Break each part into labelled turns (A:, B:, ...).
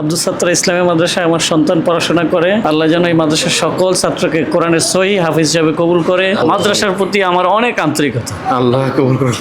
A: আব্দুল সত্তর ইসলামী মাদ্রাসায় আমার সন্তান পড়াশোনা করে। আল্লাহ যেন এই মাদ্রাসার সকল ছাত্রকে কোরআনের সহি হাফিজ হিসাবে কবুল করে। মাদ্রাসার প্রতি আমার অনেক আন্তরিকতা।
B: আল্লাহ কবুল করুন।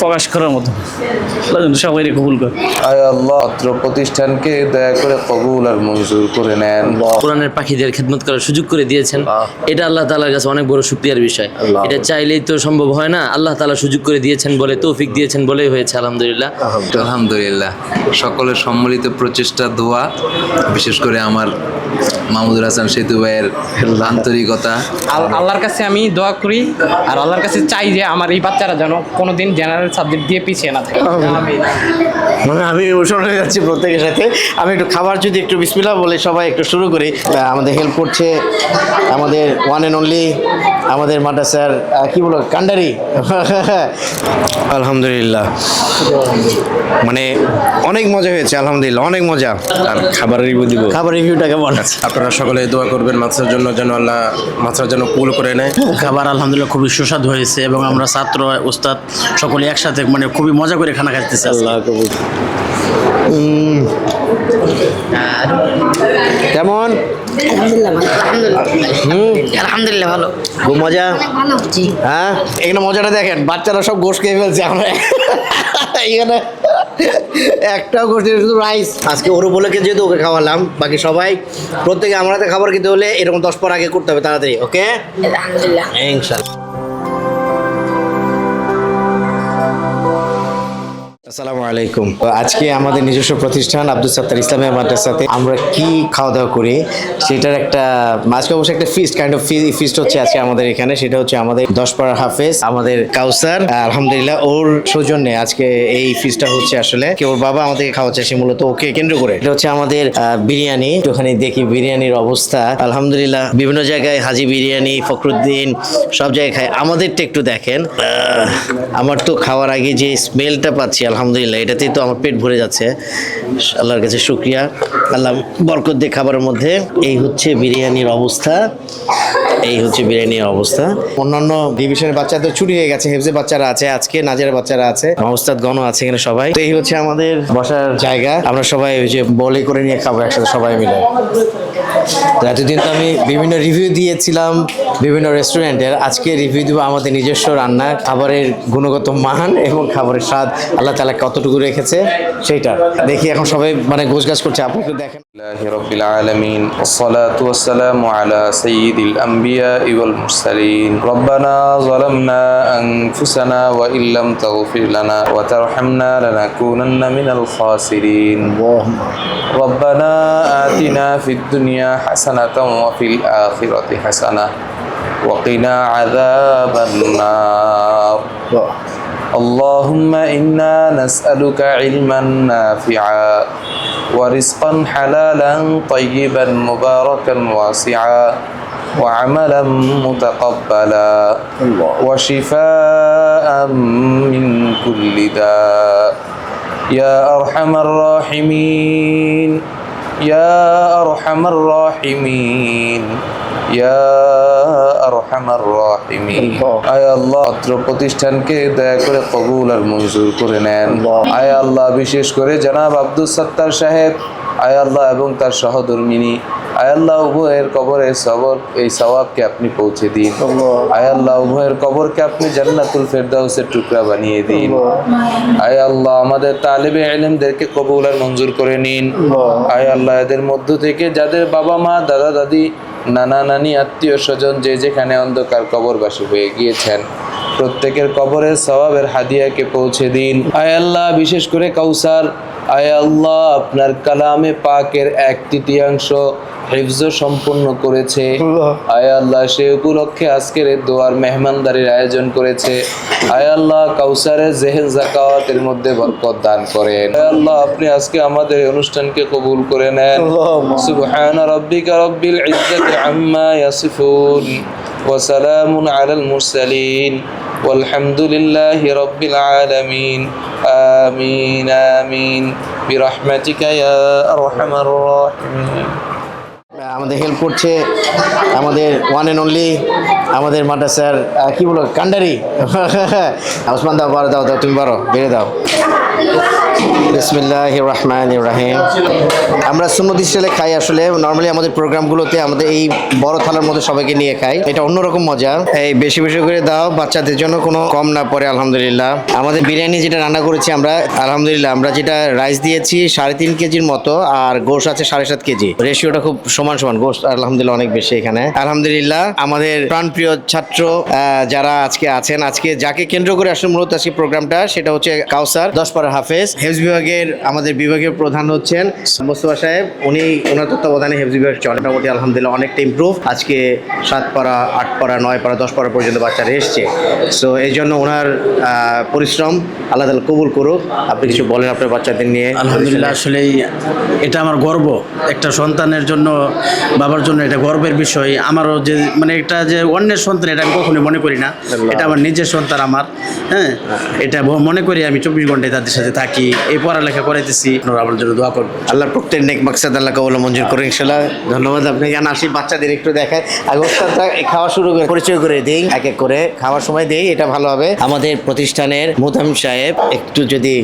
A: প্রকাশ করার মতো। সবাই কবুল করে
C: আয় আল্লাহ অত্র প্রতিষ্ঠানকে দয়া করে কবুল আর মঞ্জুর করে নেন।
D: কোরআনের পাখিদের খেদমত করার সুযোগ করে দিয়েছেন। এটা আল্লাহ তালার কাছে অনেক বড় শুক্রিয়ার বিষয়। এটা চাইলেই তো সম্ভব হয় না। আল্লাহ তালা সুযোগ করে দিয়েছেন বলে তৌফিক দিয়েছেন বলেই হয়েছে আলহামদুলিল্লাহ।
E: আলহামদুলিল্লাহ। সকলের সম্মিলিত প্রচেষ্টা দোয়া বিশেষ করে আমার মাহমুদুল হাসান সেতু ভাইয়ের আন্তরিকতা।
F: আল্লাহর কাছে আমি দোয়া করি আর আল্লাহর কাছে চাই যে আমার এই বাচ্চারা যেন কোনোদিন জেনারেল সাবজেক্ট দিয়ে পিছিয়ে না থাকে।
B: মানে আমি হয়ে যাচ্ছি প্রত্যেকের সাথে। আমি একটু খাবার যদি একটু বিসমিল্লা বলে সবাই একটু শুরু করি। আমাদের হেল্প করছে আমাদের ওয়ান অ্যান্ড অনলি আমাদের মাদ্রাসার কি বলো কান্ডারি? আলহামদুলিল্লাহ। মানে অনেক মজা হয়েছে আলহামদুলিল্লাহ অনেক মজা।
G: আর খাবার রিভিউ দিব।
B: খাবার রিভিউটা কেমন আছে
G: আপনারা সকলে দোয়া করবেন মাছরার জন্য যেন আল্লাহ মাছরার জন্য কুল করে নেয়।
H: খাবার আলহামদুলিল্লাহ খুবই সুস্বাদু হয়েছে এবং আমরা ছাত্র ওস্তাদ সকলে একসাথে মানে খুবই মজা করে খানা খাইতেছি।
B: আল্লাহ কবুল। কেমন?
I: আলহামদুলিল্লাহ ভালো আলহামদুলিল্লাহ আলহামদুলিল্লাহ ভালো।
B: খুব মজা? হ্যাঁ? এখানে মজাটা দেখেন বাচ্চারা সব গোশ খেয়ে ফেলছে আমরা এখানে একটাও গোশ নেই, শুধু রাইস আজকে ওর উপলক্ষে যেহেতু ওকে খাওয়ালাম বাকি সবাই প্রত্যেকে আমার হাতে খাবার খেতে হলে এরকম দশ পর আগে করতে হবে তাড়াতাড়ি ওকে
I: আলহামদুলিল্লাহ।
B: ইনশাল্লাহ। আসসালামু আলাইকুম। আজকে আমাদের নিজস্ব প্রতিষ্ঠান আব্দুল সাত্তার ইসলামের মাদ্রাসাতে আমরা কি খাওয়া দাওয়া করি, সেটার একটা, আজকে অবশ্যই একটা ফিস্ট কাইন্ড অফ ফিস্ট হচ্ছে আজকে আমাদের এখানে, সেটা হচ্ছে আমাদের দশপাড়া হাফেজ, আমাদের কাউসার আলহামদুলিল্লাহ ওর সৌজন্যে আজকে এই ফিস্টটা হচ্ছে আসলে, কি বাবা আমাদেরকে খাওয়াচ্ছে, সে মূলত ওকে কেন্দ্র করে। এটা হচ্ছে আমাদের বিরিয়ানি, একটুখানি দেখি বিরিয়ানির অবস্থা। আলহামদুলিল্লাহ বিভিন্ন জায়গায় হাজি বিরিয়ানি, ফখরুদ্দিন, সব জায়গায় খায়। আমাদেরটা একটু দেখেন আমার তো খাওয়ার আগে যে স্মেলটা পাচ্ছি, আলহামদুলিল্লাহ এটাতেই তো আমার পেট ভরে যাচ্ছে। আল্লাহর কাছে শুক্রিয়া। আল্লাহ বরকত দিয়ে খাবারের মধ্যে এই হচ্ছে বিরিয়ানির অবস্থা। এই হচ্ছে বিরিয়ানির অবস্থা। অন্যান্য ডিভিশনের বাচ্চাদের ছুটি হয়ে গেছে হেফজের বাচ্চারা আছে আজকে নাজের বাচ্চারা আছে। অবস্থাদ গণ আছে এখানে সবাই। তো এই হচ্ছে আমাদের বসার জায়গা। আমরা সবাই ওই যে বলে করে নিয়ে খাব একসাথে সবাই মিলে। তো এতদিন তো আমি বিভিন্ন রিভিউ দিয়েছিলাম বিভিন্ন রেস্টুরেন্টের আজকে রিভিউ দেবো আমাদের নিজস্ব রান্না খাবারের গুণগত মান এবং খাবারের স্বাদ। আল্লাহ তালা কতটুকু রেখেছে সেইটা। দেখি এখন সবাই মানে গোছগাছ করছে আপনি একটু দেখেন
C: الله رب العالمين والصلاة والسلام على سيد الأنبياء والمرسلين ربنا ظلمنا أنفسنا وإن لم تغفر لنا وترحمنا لنكونن من الخاسرين ربنا آتنا في الدنيا حسنة وفي الآخرة حسنة وقنا عذاب النار اللهم إنا نسألك علما نافعا ورزقا حلالا طيبا مباركا واسعا وعملا متقبلا وشفاء من كل داء. يا أرحم الراحمين. يا أرحم الراحمين. প্রতিষ্ঠানকে দয়া আয় আল্লাহ উভয়ের আপনি পৌঁছে দিন। আয়াল্লাহ উভয়ের আপনি জান্নাতুল ফেরদাউসের টুকরা বানিয়ে দিন। আয় আল্লাহ আমাদের তালেবে আলমদেরকে কবুল আর মঞ্জুর করে নিন। আয় আল্লাহ এদের মধ্য থেকে যাদের বাবা মা দাদা দাদি নানা নানি আত্মীয় স্বজন যে যেখানে অন্ধকার কবরবাসী হয়ে গিয়েছেন, প্রত্যেকের কবরের স্বভাবের হাদিয়াকে পৌঁছে দিন। আয় আল্লাহ, বিশেষ করে কাউসার আয় আল্লাহ আপনার কালামে পাকের এক তৃতীয়াংশ হিফজ সম্পন্ন করেছে। আয় আল্লাহ সে উপলক্ষে আজকের দোয়ার মেহমানদারির আয়োজন করেছে। আয় আল্লাহ কাউসারের জেহেন জাকাওয়াতের মধ্যে বরকত দান করেন। আয় আল্লাহ আপনি আজকে আমাদের অনুষ্ঠানকে কবুল করে নেন। সুবহান রাব্বিকা রব্বিল ইজ্জাতি আম্মা ইয়াসিফুন। وسلام على المرسلين والحمد لله رب العالمين آمين آمين برحمتك يا أرحم الراحمين
B: আমাদের হেল্প করছে আমাদের ওয়ান অ্যান্ড অনলি আমাদের মাদ্রাসার আহ, কি বলো কান্ডারি ওসমান দাও পারো দাও দাও তুমি পারো বেড়ে দাও বিসমিল্লাহ রহমান রাহিম। আমরা সুন্নত স্টাইলে খাই আসলে। নর্মালি আমাদের প্রোগ্রামগুলোতে আমাদের এই বড় থালার মধ্যে সবাইকে নিয়ে খাই। এটা অন্যরকম মজা। এই বেশি বেশি করে দাও, বাচ্চাদের জন্য কোনো কম না পড়ে, আলহামদুলিল্লাহ। আমাদের বিরিয়ানি যেটা রান্না করেছি আমরা, আলহামদুলিল্লাহ, আমরা যেটা রাইস দিয়েছি সাড়ে তিন কেজির মতো, আর গোশ আছে সাড়ে সাত কেজি। রেশিওটা খুব সমান সমান। গোশ আলহামদুলিল্লাহ অনেক বেশি এখানে। আলহামদুলিল্লাহ, আমাদের প্রাণপ্রিয় ছাত্র যারা আজকে আছেন, আজকে যাকে কেন্দ্র করে আসলে মূলত আজকে প্রোগ্রামটা, সেটা হচ্ছে কাউসার দশ পাড়া হাফেজ। হেফজ বিভাগের আমাদের বিভাগের প্রধান হচ্ছেন মোস্তফা সাহেব। উনি ওনার তত্ত্বাবধানে হেফজ বিভাগ চলে মোটামুটি আলহামদুলিল্লাহ অনেকটা ইম্প্রুভ আজকে সাত পাড়া আট পাড়া নয় পাড়া দশ পাড়া পর্যন্ত বাচ্চারা এসছে। সো এই জন্য ওনার পরিশ্রম আল্লাহ তালা কবুল করুক। আপনি কিছু বলেন আপনার বাচ্চাদের নিয়ে?
H: আলহামদুলিল্লাহ আসলেই এটা আমার গর্ব। একটা সন্তানের জন্য বাবার জন্য এটা গর্বের বিষয়। আমারও যে মানে এটা যে অন্যের সন্তান এটা আমি কখনোই মনে করি না। এটা আমার নিজের সন্তান আমার হ্যাঁ? এটা মনে করি আমি চব্বিশ ঘন্টায় তাদের সাথে থাকি। এই পড়ালেখা করাইতেছি। আপনারা আমার জন্য দোয়া
B: প্রত্যেক নেক মাকসাদ আল্লাহ কবল মঞ্জুর করে ইনশাল্লাহ ধন্যবাদ আপনাকে। আসি বাচ্চাদের একটু দেখায় আগে খাওয়া শুরু করে পরিচয় করে দিই। এক এক করে খাওয়ার সময় দেই এটা ভালো হবে। আমাদের প্রতিষ্ঠানের মুতাম সাহেব একটু যদি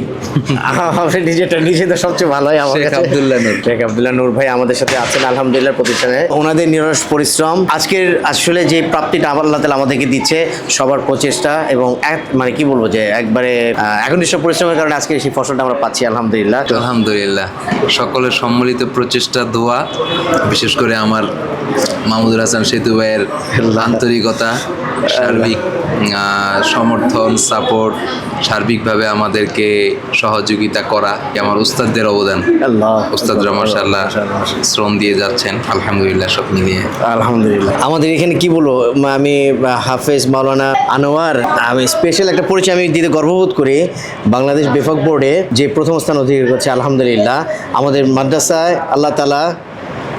B: আমাদের নিজেটা নিজে তো সবচেয়ে ভালো হয় আমাদের।
E: আব্দুল্লাহ নূর।
B: শেখ আব্দুল্লাহ নূর ভাই আমাদের সাথে আছেন আলহামদুলিল্লাহ প্রতিষ্ঠানে। ওনাদের নিরস পরিশ্রম আজকের আসলে যে প্রাপ্তিটা আল্লাহ তালা আমাদেরকে দিচ্ছে সবার প্রচেষ্টা এবং এক মানে কি বলব যে একবারে একনিষ্ঠ পরিশ্রমের কারণে আজকে সেই ফসলটা আমরা পাচ্ছি আলহামদুলিল্লাহ।
E: আলহামদুলিল্লাহ। সকলের সম্মিলিত প্রচেষ্টা দোয়া বিশেষ করে আমার মাহমুদুল হাসান সেতু ভাইয়ের আন্তরিকতা সার্বিক সমর্থন সাপোর্ট সার্বিকভাবে আমাদেরকে সহযোগিতা করা আমার উস্তাদদের অবদান?
B: আল্লাহ।
E: উস্তাদরা মাসাল্লাহ শ্রম দিয়ে যাচ্ছেন আলহামদুলিল্লাহ সব মিলিয়ে।
B: আলহামদুলিল্লাহ। আমাদের এখানে কি বলব আমি হাফেজ মাওলানা আনোয়ার আমি স্পেশাল একটা পরিচয় আমি দিতে গর্ববোধ করি। বাংলাদেশ বেফক বোর্ডে যে প্রথম স্থান অধিকার করছে আলহামদুলিল্লাহ। আমাদের মাদ্রাসায় আল্লাহ তালা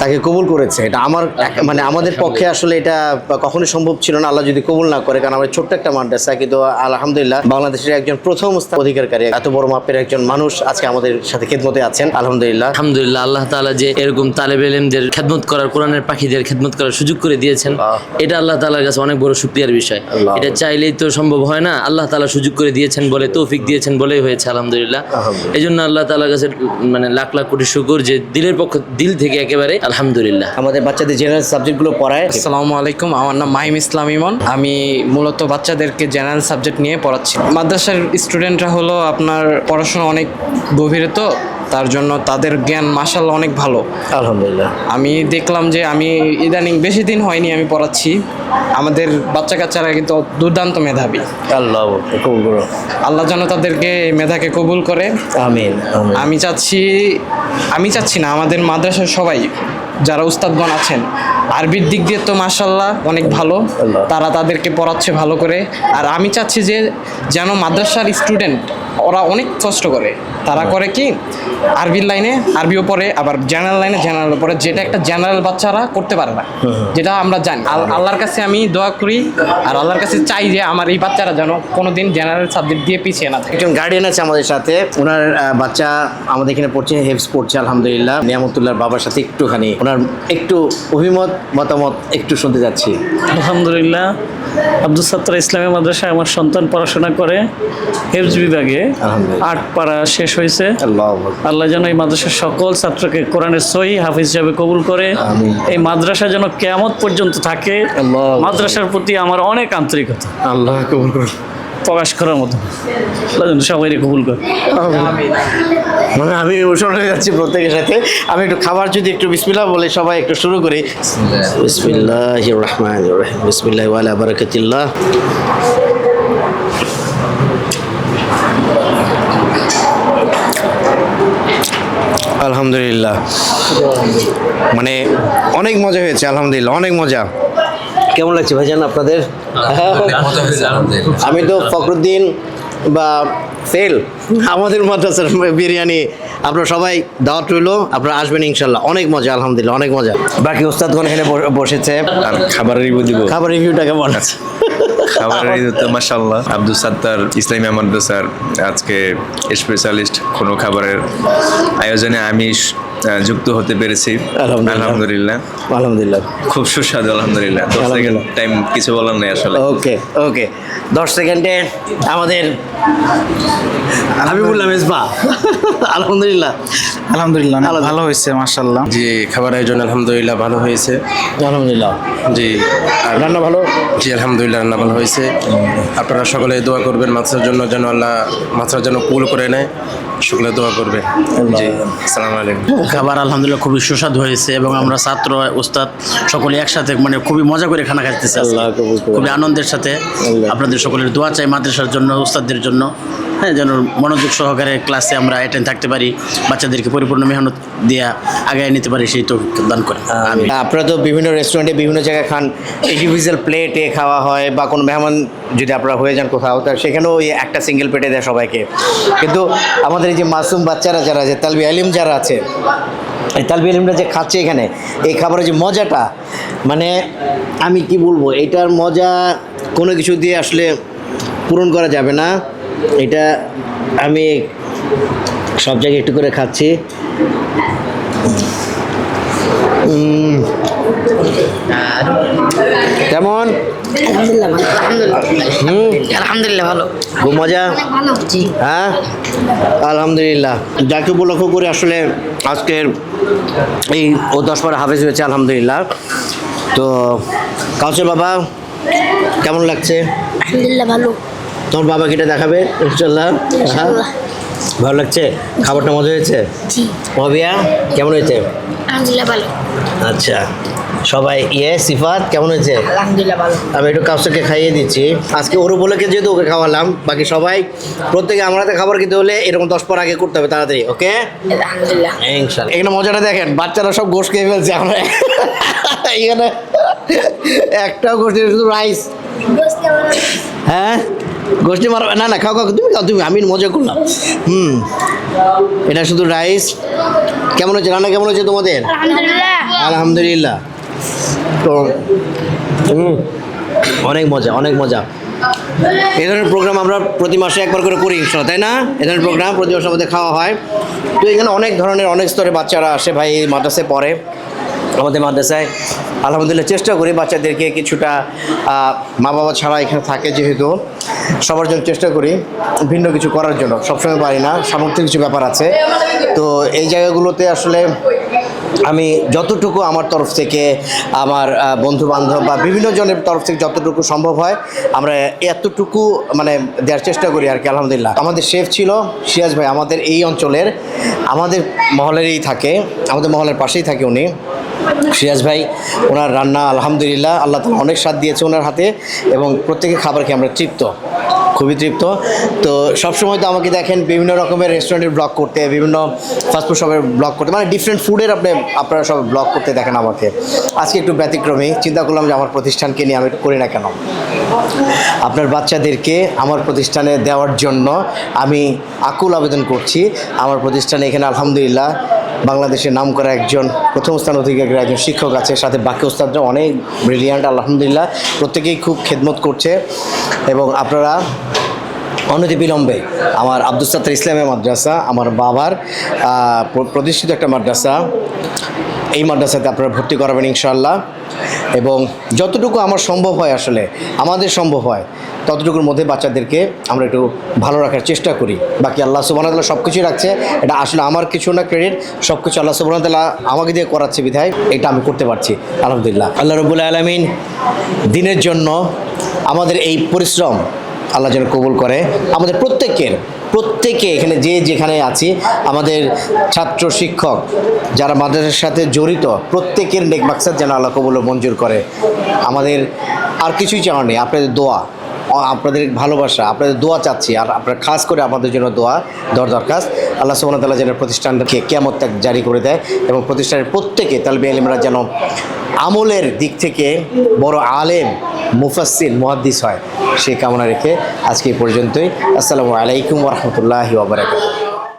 B: তাকে কবুল করেছে। এটা আমার মানে আমাদের পক্ষে আসলে এটা কখনোই সম্ভব ছিল না। আল্লাহ যদি কবুল না করে কারণ আমার ছোট্ট একটা মাদ্রাসা কিন্তু আলহামদুলিল্লাহ বাংলাদেশের একজন প্রথম অধিকারকারী এত বড় মাপের একজন মানুষ আজকে আমাদের সাথে খেদমতে আছেন। আলহামদুলিল্লাহ।
D: আলহামদুলিল্লাহ আল্লাহ তাআলা যে এরকম তালেব এলেমদের খেদমত করার কোরআনের পাখিদের খেদমত করার সুযোগ করে দিয়েছেন। এটা আল্লাহ তাআলার কাছে অনেক বড় শুকরিয়ার বিষয়। এটা চাইলেই তো সম্ভব হয় না। আল্লাহ তাআলা সুযোগ করে দিয়েছেন বলে তৌফিক দিয়েছেন বলেই হয়েছে আলহামদুলিল্লাহ। এই জন্য আল্লাহ তাআলার কাছে মানে লাখ লাখ কোটি শুকুর যে দিলের পক্ষ দিল থেকে একেবারে আলহামদুলিল্লাহ।
B: আমাদের বাচ্চাদের জেনারেল সাবজেক্টগুলো পড়ায়।
F: আসসালামু আলাইকুম আমার নাম মাহিম ইসলাম ইমন। আমি মূলত বাচ্চাদেরকে জেনারেল সাবজেক্ট নিয়ে পড়াচ্ছি। মাদ্রাসার স্টুডেন্টরা হলো আপনার পড়াশোনা অনেক গভীরে তো তার জন্য তাদের জ্ঞান মাসাল্লাহ অনেক ভালো।
B: আলহামদুলিল্লাহ।
F: আমি দেখলাম যে আমি ইদানিং বেশি দিন হয়নি আমি পড়াচ্ছি। আমাদের বাচ্চা কাচ্চারা কিন্তু দুর্দান্ত মেধাবী।
B: আল্লাহ কবুল করো
F: আল্লাহ যেন তাদেরকে এই মেধাকে কবুল করে।
B: আমিন।
F: আমি চাচ্ছি আমি চাচ্ছি না আমাদের মাদ্রাসার সবাই যারা উস্তাদগণ আছেন। আরবির দিক দিয়ে তো মাসাল্লাহ অনেক ভালো। তারা তাদেরকে পড়াচ্ছে ভালো করে। আর আমি চাচ্ছি যে যেন মাদ্রাসার স্টুডেন্ট ওরা অনেক কষ্ট করে। তারা করে কি? আরবির লাইনে আরবিও পড়ে আবার জেনারেল লাইনে জেনারেল পড়ে। যেটা একটা জেনারেল বাচ্চারা করতে পারে না। যেটা আমরা জানি। আল- আল্লাহর কাছে আমি দোয়া করি আর আল্লাহর কাছে চাই যে আমার এই বাচ্চারা যেন কোনোদিন জেনারেল সাবজেক্ট দিয়ে পিছিয়ে না থাকে।
B: একজন গার্ডিয়ান আছে আমাদের সাথে। ওনার বাচ্চা আমাদের এখানে পড়ছে হেফস পড়ছে আলহামদুলিল্লাহ। নিয়ামতুল্লাহর বাবার সাথে একটুখানি। ওনার একটু অভিমত মতামত একটু শুনতে যাচ্ছি।
A: আলহামদুলিল্লাহ আব্দুল সাত্তার ইসলামী মাদ্রাসায় আমার সন্তান পড়াশোনা করে হেফজ বিভাগে আট পাড়া শেষ হয়েছে।
B: আল্লাহ
A: আল্লাহ যেন এই মাদ্রাসার সকল ছাত্রকে কোরআনের সহি হাফিজ হিসাবে কবুল করে। এই মাদ্রাসা যেন কেয়ামত পর্যন্ত থাকে মাদ্রাসার প্রতি আমার অনেক আন্তরিকতা।
B: আল্লাহ কবুল করুন
A: প্রকাশ করার মতো। সবাই কবুল করে
B: মানে আমি অনুসরণ হয়ে যাচ্ছি প্রত্যেকের সাথে। আমি একটু খাবার যদি একটু বিসমিল্লাহ বলে সবাই একটু শুরু করি। বিসমিল্লাহ রহমান রহিম বিসমিল্লাহ ওয়ালা আলহামদুলিল্লাহ। মানে অনেক মজা হয়েছে, আলহামদুলিল্লাহ, অনেক মজা। কেমন লাগছে ভাইজান আপনাদের? আমি তো ফখরুদ্দিন বা সেল আমাদের মাদ্রাসার বিরিয়ানি আপনারা সবাই দাওয়াত রইল আপনারা আসবেন ইনশাল্লাহ অনেক মজা আলহামদুলিল্লাহ অনেক মজা। বাকি ওস্তাদগণ এখানে বসেছে।
G: আর খাবারের রিভিউ দিব।
B: খাবার রিভিউটা কেমন আছে।
G: খাবারের রিভিউ তো মাশাল্লাহ আব্দুল সাত্তার ইসলামিয়া মাদ্রাসার আজকে স্পেশালিস্ট কোনো খাবারের আয়োজনে আমিষ
C: যুক্ত হতে পেরেছি।
B: আলহামদুলিল্লাহ।
C: আলহামদুলিল্লাহ।
B: আলহামদুলিল্লাহ।
C: খুব সুস্বাদু আলহামদুলিল্লাহ। দশ সেকেন্ড টাইম কিছু বলার নেই আসলে।
B: ওকে ওকে। দশ সেকেন্ডে আমাদের আমি বললাম ইসবা আলহামদুলিল্লাহ
G: আলহামদুলিল্লাহ। ভালো হয়েছে মার্শাল্লাহ জি খাবার আয়োজন আলহামদুলিল্লাহ ভালো হয়েছে।
B: আলহামদুলিল্লাহ।
G: জি।
B: রান্না ভালো?
G: জি আলহামদুলিল্লাহ রান্না ভালো হয়েছে। আপনারা সকলে দোয়া করবেন মাছের জন্য যেন আল্লাহ মাছের জন্য কুল করে নেয়। সকলে দোয়া করবেন জি আসসালামু আলাইকুম।
H: খাবার আলহামদুলিল্লাহ খুবই সুস্বাদু হয়েছে এবং আমরা ছাত্র ওস্তাদ সকলে একসাথে মানে খুবই মজা করে খানা খাইতেছি
B: আল্লাহ কবুল করুন।
H: খুবই আনন্দের সাথে আপনাদের সকলের দোয়া চাই মাদ্রাসার জন্য ওস্তাদদের জন্য। হ্যাঁ যেন মনোযোগ সহকারে ক্লাসে আমরা অ্যাটেন্ড থাকতে পারি বাচ্চাদেরকে পরিপূর্ণ মেহনত দিয়ে আগায় নিতে পারি সেই তো দান করে আমি
B: আপনারা তো বিভিন্ন রেস্টুরেন্টে বিভিন্ন জায়গায় খান ইন্ডিভিজুয়াল প্লেটে খাওয়া হয় বা কোনো মেহমান যদি আপনারা হয়ে যান কোথাও তা সেখানেও একটা সিঙ্গেল প্লেটে দেয় সবাইকে। কিন্তু আমাদের এই যে মাসুম বাচ্চারা যারা আছে, তালবি আলিম যারা আছে, এই তালবি আলিমরা যে খাচ্ছে এখানে, এই খাবারের যে মজাটা মানে আমি কি বলব, এটার মজা কোনো কিছু দিয়ে আসলে পূরণ করা যাবে না। এটা আমি সব জায়গায় একটু করে খাচ্ছি। কেমন?
I: আলহামদুলিল্লাহ ভালো। আলহামদুলিল্লাহ। আলহামদুলিল্লাহ ভালো।
B: খুব মজা? হ্যাঁ? আলহামদুলিল্লাহ। যাকে উপলক্ষ করে আসলে আজকের এই ও দশ বার হাফেজ হয়েছে আলহামদুলিল্লাহ। তো কাউসের বাবা কেমন লাগছে?
I: আলহামদুলিল্লাহ ভালো।
B: তোমার বাবা কিটা দেখাবে? ইনশাল্লাহ হ্যাঁ? ভালো লাগছে? খাবারটা মজা হয়েছে? কেমন হয়েছে?
I: আলহামদুলিল্লাহ ভালো।
B: আচ্ছা। সবাই ইয়ে সিফাত কেমন হয়েছে?
I: আলহামদুলিল্লাহ ভালো।
B: আমি একটু কাউসারকে খাইয়ে দিচ্ছি। আজকে ওর উপলক্ষে যেহেতু ওকে খাওয়ালাম বাকি সবাই প্রত্যেকে আমার হাতে খাবার খেতে হলে এরকম দশ পর আগে করতে হবে তাড়াতাড়ি ওকে?
I: আলহামদুলিল্লাহ।
B: ইনশাল্লাহ এখানে মজাটা দেখেন বাচ্চারা সব গোশ খেয়ে ফেলছে আমরা। এখানে একটাও গোষ্ঠী শুধু রাইস হ্যাঁ? গোষ্ঠী মার না না খাও খাও তুমি খাও তুমি আমি মজা করলাম। হুম। এটা শুধু রাইস কেমন হচ্ছে রান্না কেমন হচ্ছে তোমাদের?
I: আলহামদুলিল্লাহ।
B: আলহামদুলিল্লাহ। তো অনেক মজা অনেক মজা। এই ধরনের প্রোগ্রাম আমরা প্রতি মাসে একবার করে করি ইনশাল্লাহ তাই না? এ ধরনের প্রোগ্রাম প্রতি মাসে আমাদের খাওয়া হয়। তো এখানে অনেক ধরনের অনেক স্তরে বাচ্চারা আসে ভাই মাদ্রাসায় পড়ে। আমাদের মাদ্রাসায় আলহামদুলিল্লাহ চেষ্টা করি বাচ্চাদেরকে কিছুটা মা বাবা ছাড়া এখানে থাকে যেহেতু। সবার জন্য চেষ্টা করি ভিন্ন কিছু করার জন্য। সবসময় পারি না সামর্থ্য কিছু ব্যাপার আছে। তো এই জায়গাগুলোতে আসলে আমি যতটুকু আমার তরফ থেকে আমার বন্ধু বান্ধব বা বিভিন্ন জনের তরফ থেকে যতটুকু সম্ভব হয়, আমরা এতটুকু মানে দেওয়ার চেষ্টা করি আর কি, আলহামদুলিল্লাহ। আমাদের শেফ ছিল সিরাজ ভাই, আমাদের এই অঞ্চলের, আমাদের মহলেরই থাকে, আমাদের মহলের পাশেই থাকে উনি। সিরাজ ভাই, ওনার রান্না আলহামদুলিল্লাহ, আল্লাহ তালা অনেক স্বাদ দিয়েছে ওনার হাতে এবং প্রত্যেকে খাবার খেয়ে আমরা তৃপ্ত। খুবই তৃপ্ত। তো সবসময় তো আমাকে দেখেন বিভিন্ন রকমের রেস্টুরেন্টের ব্লগ করতে, বিভিন্ন ফাস্টফুড শপের ব্লগ করতে মানে ডিফারেন্ট ফুডের আপনি, আপনারা সব ব্লগ করতে দেখেন আমাকে। আজকে একটু ব্যতিক্রমী, চিন্তা করলাম যে আমার প্রতিষ্ঠানকে নিয়ে আমি করি না কেন? আপনার বাচ্চাদেরকে আমার প্রতিষ্ঠানে দেওয়ার জন্য আমি আকুল আবেদন করছি। আমার প্রতিষ্ঠানে এখানে আলহামদুলিল্লাহ বাংলাদেশের নাম করা একজন প্রথম স্থান অধিকারী, একজন শিক্ষক আছে, সাথে বাকি ওস্তাদরা অনেক ব্রিলিয়ান্ট আলহামদুলিল্লাহ। প্রত্যেকেই খুব খেদমত করছে। এবং আপনারা অনতি বিলম্বে আমার আব্দুল সাত্তার ইসলামের মাদ্রাসা আমার বাবার প্রতিষ্ঠিত একটা মাদ্রাসা। এই মাদ্রাসাতে আপনারা ভর্তি করাবেন ইনশাল্লাহ এবং যতটুকু আমার সম্ভব হয় আসলে আমাদের সম্ভব হয় ততটুকুর মধ্যে বাচ্চাদেরকে আমরা একটু ভালো রাখার চেষ্টা করি। বাকি আল্লাহ সুবাহতাল্লাহ সব কিছুই রাখছে এটা আসলে আমার কিছু না ক্রেডিট সব কিছু আল্লাহ সুবাহতাল্লাহ আমাকে দিয়ে করাচ্ছে বিধায় এটা আমি করতে পারছি আলহামদুলিল্লাহ। আল্লাহ রবুল্লা আলমিন দিনের জন্য আমাদের এই পরিশ্রম আল্লাহ যেন কবুল করে। আমাদের প্রত্যেকের, প্রত্যেকে এখানে যে যেখানে আছি, আমাদের ছাত্র শিক্ষক যারা মাদ্রাসার সাথে জড়িত, প্রত্যেকের নেক মাকসাদ যেন আল্লাহ কবুল মঞ্জুর করে। আমাদের আর কিছুই চাওয়ার নেই, আপনাদের দোয়া। আপনাদের ভালোবাসা, আপনাদের দোয়া চাচ্ছি, আর আপনারা খাস করে আমাদের জন্য দোয়া দর দরখাস্ত। আল্লাহ তাআলা যেন প্রতিষ্ঠানকে কেমন ত্যাগ জারি করে দেয় এবং প্রতিষ্ঠানের প্রত্যেকে, তালবে আলিমরা যেন আমলের দিক থেকে বড় আলেম, মুফাসসির, মুহাদ্দিস হয়। সেই কামনা রেখে আজকে পর্যন্তই। আসসালামু আলাইকুম ওরহমতুল্লাহি ওবরাকাতুহু